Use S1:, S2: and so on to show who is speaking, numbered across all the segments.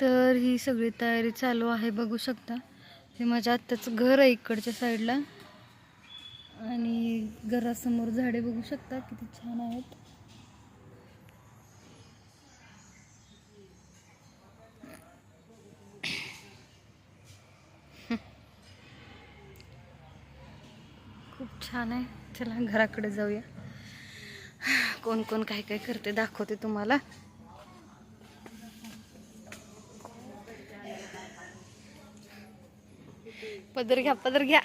S1: तर ही सगळी तयारी चालू आहे बघू शकता. हे माझ्या आत्ताचं घर आहे इकडच्या साईडला. आणि घरासमोर झाडे बघू शकता किती छान आहेत. खूप छान आहे. चला घराकडे जाऊया. कोण कोण काय काय करते दाखवते तुम्हाला. पदर घ्या पदर घ्या.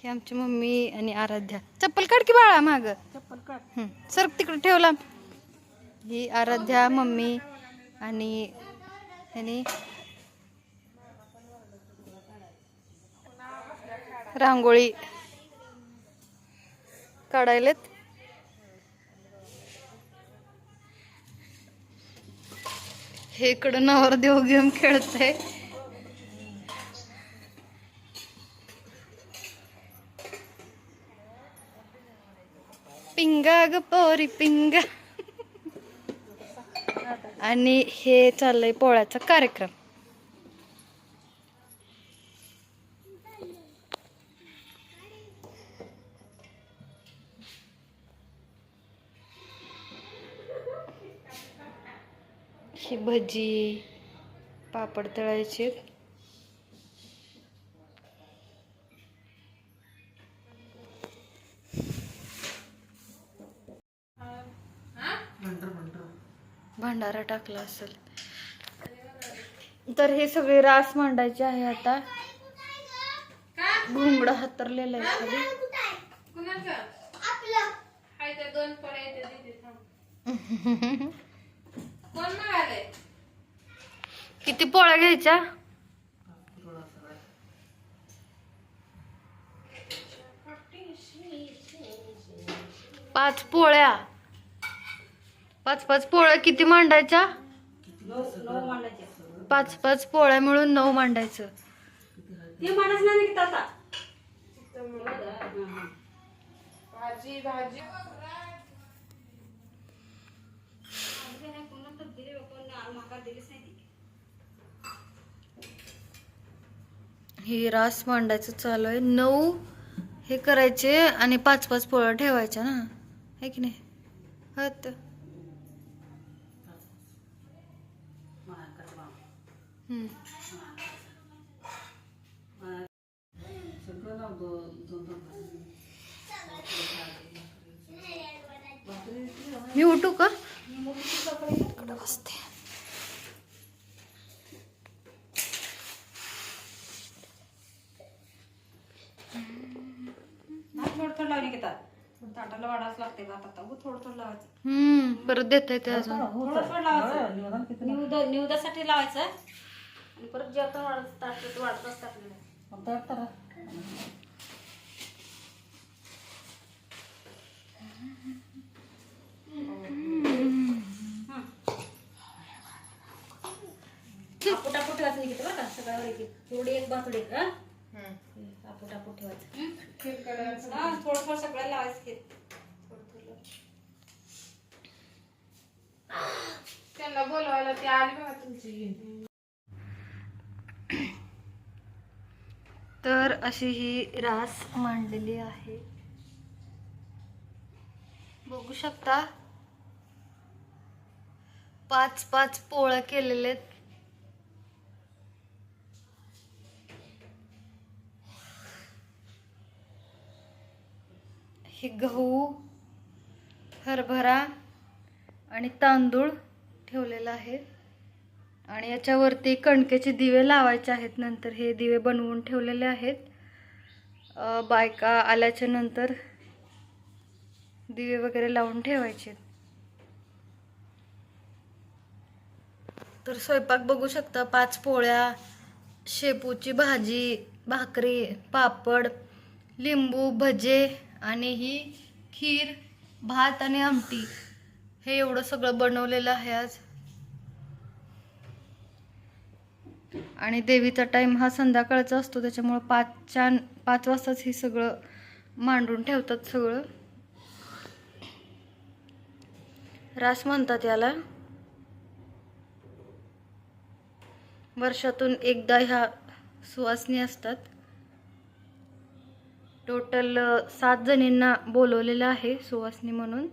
S1: ही आमची मम्मी आणि आराध्या. चप्पल काढ की बाळा माग.
S2: चप्पल काढ.
S1: सरक तिकडे ठेवला ही आराध्या मम्मी आणि ह्यानी. रांगोळी काढायलेत. हे इकडं नवरदेव गेम खेळतय. पिंगा ग पोरी पिंगा. आणि हे चाललंय पोळ्याचा कार्यक्रम. ही भजी पापड तळायचे. भंडारा टाकला असेल. तर हे सगळे रास मांडायचे आहे आता. घुंगड हातरलेलं आहे खाली. किती पोळ्या घ्यायच्या? पाच पोळ्या. पाच पाच पोळ्या किती मांडायच्या? पाच पाच पोळ्या मिळून नऊ मांडायचं.
S2: ते माणूस नाही निघत आता.
S1: हे रास मांडायचं चालू आहे. नऊ हे करायचे आणि पाच पाच पोळ्या ठेवायच्या ना. आहे की नाही? मी उठू का? इकडं बसते
S2: थोडं थोडं लावली घेतात ताटाला वाढावंच लागते भात आता. उगाच थोडं थोडं लावायचं.
S1: हम्म परत देता येते अजून.
S2: थोडं थोडं लावायचं. निवद निवदासाठी लावायचं. आणि परत जेवता वाढत ताट वाढत असतात आपूट आपूट ठेवायचं नाही बरं का? सगळ्यावर एक एक. थोडी एक बाथोडी एक हा? आपूट आपूट ठेवायचं. हा थोडं थोडं सगळं लावायचं की थोडं थोडं
S3: त्यांना बोलवायला ते आली बघा तुमची.
S1: तर अशी ही रास मांडलेली आहे. बघू शकता. पाच पाच पोळ्या केलेले आहेत. हे गहू हरभरा आणि तांदूळ ठेवलेला आहे. आणि याच्यावरती कणकेचे दिवे लावायचे आहेत. नंतर हे दिवे बनवून ठेवलेले आहेत. बायका आल्याच्यानंतर दिवे वगैरे लावून ठेवायचे. तर स्वयंपाक बघू शकता पाच पोळ्या शेपूची भाजी भाकरी पापड लिंबू भजे आणि ही खीर भात आणि आमटी. हे एवढं सगळं बनवलेलं आहे आज. आणि देवीचा टाईम हा संध्याकाळचा असतो त्याच्यामुळं पाचच्या पाच वाजताच हे सगळं मांडून ठेवतात सगळं. रास म्हणतात याला. वर्षातून एकदा ह्या सुवासनी असतात. टोटल सात जणींना बोलवलेलं आहे सुवासनी म्हणून.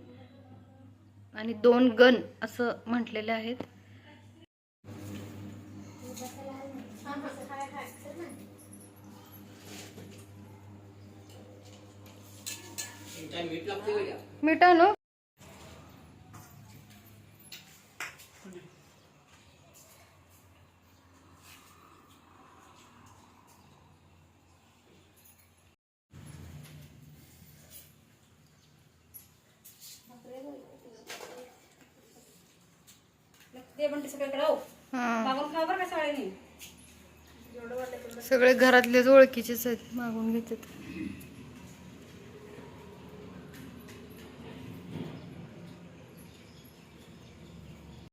S1: आणि दोन गण असं म्हटलेले आहेत. मीठ आणू
S2: ते पण सगळ्याकडे हो
S1: हां.
S2: मागून खा बरं का शाळेने?
S1: सगळे घरातलेच ओळखीचेच आहेत मागून घेतात.